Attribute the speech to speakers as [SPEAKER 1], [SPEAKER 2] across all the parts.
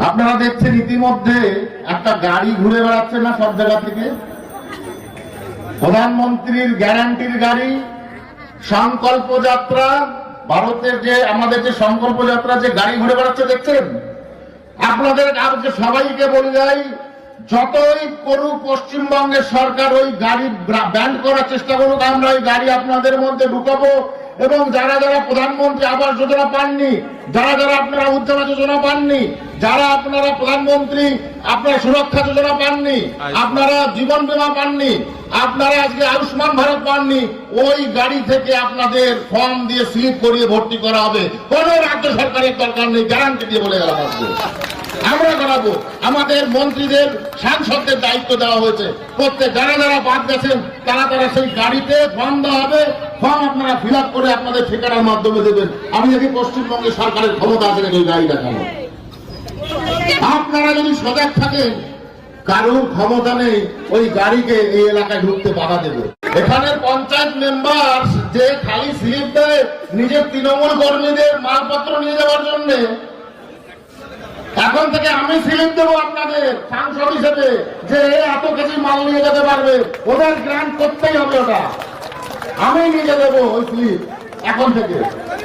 [SPEAKER 1] আপনারা দেখছেন ইতিমধ্যে একটা গাড়ি ঘুরে বেড়াচ্ছে না সব জায়গা থেকে? প্রধানমন্ত্রীর গ্যারান্টির গাড়ি, সংকল্প যাত্রা, ভারতের যে, আমাদের যে সংকল্প যাত্রা, যে গাড়ি ঘুরে বেড়াচ্ছে, দেখছেন? আপনাদের আজকে সবাইকে বলে যাই, যতই করুক পশ্চিমবঙ্গের সরকার ওই গাড়ি ব্যান্ড করার চেষ্টা করুক, আমরা ওই গাড়ি আপনাদের মধ্যে ঢুকাবো এবং যারা যারা প্রধানমন্ত্রী আবাস যোজনা পাননি, যারা যারা আপনারা উজ্জ্বলা যোজনা পাননি যারা আপনারা প্রধানমন্ত্রী আপনারা সুরক্ষা যোজনা পাননি আপনারা জীবন বীমা পাননি আপনারা আজকে আয়ুষ্মান ভারত পাননি ওই গাড়ি থেকে আপনাদের ফর্ম দিয়ে স্লিপ করিয়ে ভর্তি করা হবে। কোন রাজ্য সরকারের দরকার নেই গ্যারান্টি দিয়ে বলে গেলাম আজকে। আমরা করাবো আমাদের মন্ত্রীদের সাংসদদের দায়িত্ব দেওয়া হয়েছে। প্রত্যেক যারা যারা বাদ গেছেন তারা তারা সেই গাড়িতে ফর্ম দেওয়া হবে ফর্ম আপনারা ফিল করে আপনাদের ঠিকানার মাধ্যমে দেবেন। আমি দেখি পশ্চিমবঙ্গের সরকারের ক্ষমতা আছে ওই গাড়ি দেখানো আপনারা যদি সজাগ থাকেন, কারোর ক্ষমতা নেই, ওই গাড়িকে এই এলাকায় ঢুকতে বাধা দেবে। এখানে পঞ্চায়েত মেম্বার যে খালি স্লিপ দেয়, নিজের তৃণমূল কর্মীদের মালপত্র নিয়ে যাওয়ার জন্য। এখন থেকে আমি স্লিপ দেবো আপনাদের, সাংসদ হিসেবে, যে এত কেজি মাল নিয়ে যেতে পারবে। ওদের গ্রান্ট করতেই হবে ওটা। আমি নিয়ে দেবো ওই স্লিপ এখন থেকে,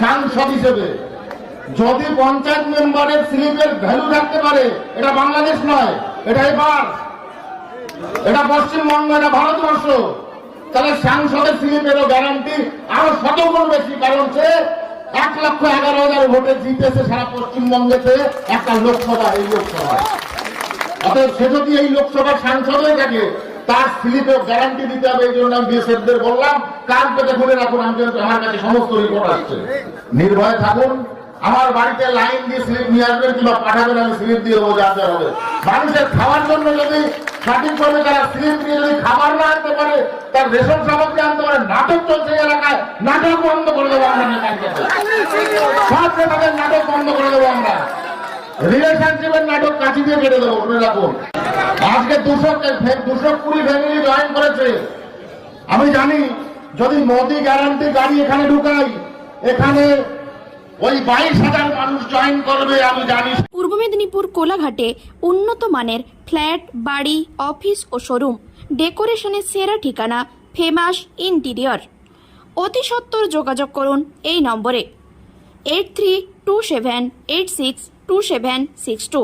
[SPEAKER 1] সাংসদ হিসেবে। যদি পঞ্চায়েত মেম্বারের স্লিপের ভ্যালু থাকতে পারে, এটা বাংলাদেশ নয়, এটা এবার। এটা পশ্চিমবঙ্গ, এটা ভারতবর্ষ। তাহলে সাংসদের স্লিপেরও গ্যারান্টি আরও শতগুণ বেশি, কারণ সে এক লক্ষ এগারো হাজার ভোটে জিতেছে সারা পশ্চিমবঙ্গেতে একটা লোকসভা এই লোকসভা অতএব সে যদি এই লোকসভার সাংসদ হয়ে থাকে, তার স্লিপে গ্যারান্টি দিতে হবে, এই জন্য আমি বিএসএফদের বললাম কাল পেতে খুলে রাখুন, আমি আমার কাছে সমস্ত রিপোর্ট আসছে। নির্ভয়ে থাকুন আমার বাড়িতে লাইন দিয়ে স্লিপ নিয়ে আসবেন কিংবা পাঠাবেন, আমি স্লিপ দিয়ে যা যা হবে। মানুষের খাওয়ার জন্য যদি সঠিকভাবে তারা স্লিপ দিয়ে যদি খাবার না আনতে পারে, তার রেশন সামগ্রী আনতে পারে, নাটক চলছে এলাকায়, নাটক বন্ধ করে দেবো আমরা সব নেতাদের নাটক বন্ধ করে দেবো আমরা। রিলেশনশিপের নাটক কাছি দিয়ে কেটে দেবো, মনে রাখুন। আজকে দুশো দুশো কুড়ি ফ্যামিলি জয়েন করেছে। আমি জানি, যদি মোদি গ্যারান্টি গাড়ি এখানে ঢুকাই এখানে ওই বাইশ হাজার মানুষ জয়েন করবে, আমি জানি।
[SPEAKER 2] পূর্ব মেদিনীপুর কোলাঘাটে উন্নত মানের ফ্ল্যাট, বাড়ি, অফিস ও শোরুম। ডেকোরেশনের সেরা ঠিকানা ফেমাস ইন্টিরিয়র। অতি সত্বর যোগাযোগ করুন এই নম্বরে। Eight three two seven eight six two seven six two.